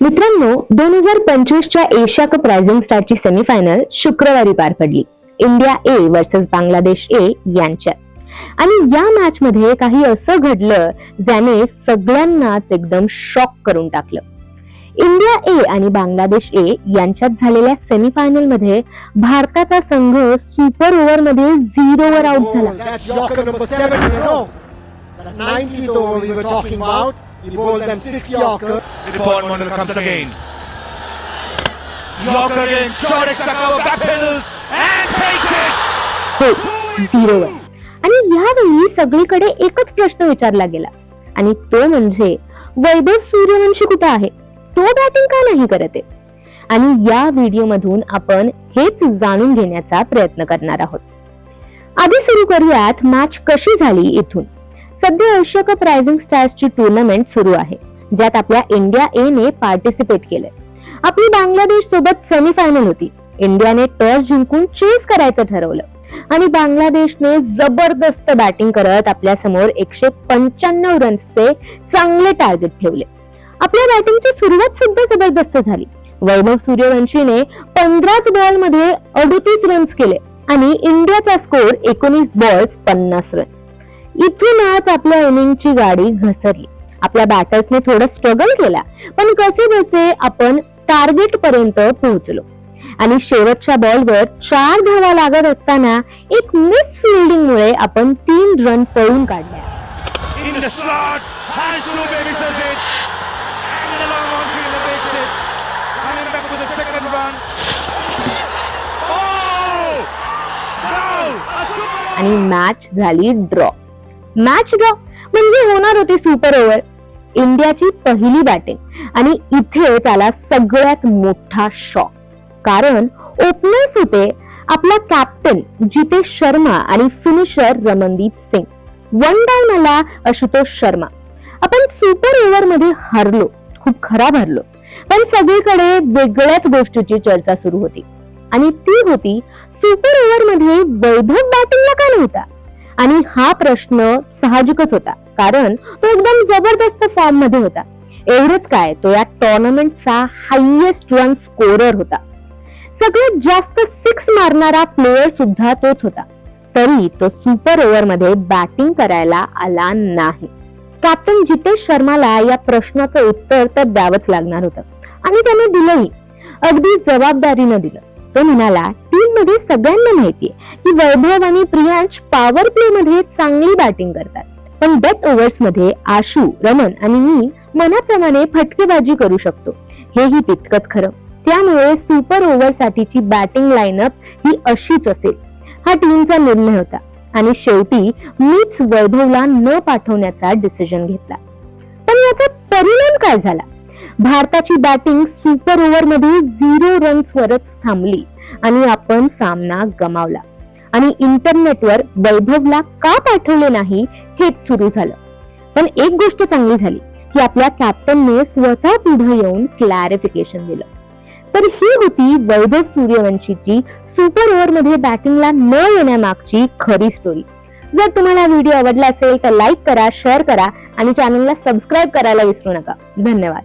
मित्रांनो दोन हजार पंचवीसच्या एशिया कप रायझिंग स्टारची सेमीफायनल शुक्रवारी पार पडली. India A versus Bangladesh A यांच्यात आणि या मॅच मध्ये काही असं घडलं ज्याने सगळ्यांनाच एकदम शॉक करून टाकलं. इंडिया ए आणि बांगलादेश ए यांच्यात झालेल्या सेमीफायनलमध्ये भारताचा संघ सुपर ओव्हरमध्ये झिरोवर आउट झाला. He bowled them six Yorker. The fourth one will come again. Yorker again, short extra cover, back pedals, and takes it! हो, आणि यावेळी सगळीकडे एकच प्रश्न विचारला गेला. आणि तो म्हणजे वैभव सूर्यवंशी कुठे आहे? तो बॅटिंग का नाही करत? आहे आणि या व्हिडिओ मधून आपण हेच जाणून घेण्याचा प्रयत्न करणार आहोत. आधी सुरू करूयात मॅच कशी झाली इथून? सध्या एशिया कप रायझिंग स्टार्सची टुर्नामेंट सुरू आहे ज्यात आपल्या इंडिया ए ने पार्टिसिपेट केलंय. आपली बांगलादेश सोबत सेमीफायनल होती. इंडियाने टॉस जिंकून चेस करायचं ठरवलं. आणि बांगलादेशने जबरदस्त बॅटिंग करत आपल्यासमोर एकशे पंच्याण्णव रन्सचे चांगले टार्गेट ठेवले. आपल्या बॅटिंगची सुरुवात सुद्धा जबरदस्त झाली. वैभव सूर्यवंशीने पंधराच बॉलमध्ये अडतीस रन्स केले आणि इंडियाचा स्कोर एकोणीस बॉल्स पन्नास रन्स इथूनच आपल्या इनिंगची गाडी घसरली. आपल्या बॅटर्सने थोडं स्ट्रगल केला पण कसे बसे आपण टार्गेट पर्यंत पोहोचलो. आणि शेवटच्या बॉलवर चार धावा लागत असताना एक मिस फिल्डिंग मुळे आपण तीन रन पळून काढल्या. Oh! आणि मॅच झाली ड्रॉ मॅच ड्रॉ म्हणजे होणार होती सुपर ओव्हर इंडियाची पहिली बॅटिंग आणि इथेच आला सगळ्यात मोठा शॉक कारण ओपनर्स होते आपला कॅप्टन जितेश शर्मा आणि finisher Ramandeep Singh. One down आला आशुतोष शर्मा. आपण सुपर ओव्हरमध्ये हरलो. खूप खराब हरलो. पण सगळीकडे वेगळ्याच गोष्टीची चर्चा सुरू होती. आणि ती होती सुपर ओव्हरमध्ये वैभव बॅटिंगला का नव्हता? आणि हा प्रश्न साहजिकच होता कारण तो एकदम जबरदस्त फॉर्ममध्ये होता. एवढंच काय तो या टोर्नामेंटचा हायएस्ट रन स्कोरर होता. सगळ्यात जास्त सिक्स मारणारा प्लेयर सुद्धा तोच होता. तरी तो सुपर ओव्हरमध्ये बॅटिंग करायला आला नाही. कॅप्टन जितेश शर्माला या प्रश्नाचं उत्तर तर द्यावंच लागणार होतं. आणि त्याने दिलंही. अगदी जबाबदारीनं दिलं. तो म्हणाला मध्ये सगळ्यांना माहितीये की वैभव आणि प्रियांश पॉवर प्ले मध्ये चांगली बॅटिंग करतात. पण डेथ ओव्हर्समध्ये आशू रमन आणि मी मनाप्रमाणे फटकेबाजी करू शकतो. हेही तितकंच खरं. त्यामुळे सुपर ओव्हर साठीची बॅटिंग लाईनअप ही अशीच असेल. हा टीमचा निर्णय होता आणि शेवटी मीच वैभवला न पाठवण्याचा डिसिजन घेतला. पण याचा परिणाम काय झाला? भारताची बॅटिंग सुपर ओव्हरमध्ये झिरो रन्स वरच थांबली. आणि आपण सामना गमावला. आणि इंटरनेटवर वैभवला का पाठवले नाही हेच सुरू झालं. पण एक गोष्ट चांगली झाली की आपल्या कॅप्टनने स्वतः पुढे येऊन क्लॅरिफिकेशन दिलं. तर ही होती वैभव सूर्यवंशीची सुपर ओव्हरमध्ये बॅटिंगला न येण्यामागची खरी स्टोरी जर तुम्हाला व्हिडिओ आवडला असेल तर लाईक करा शेअर करा आणि चॅनलला सबस्क्राईब करायला विसरू नका. धन्यवाद.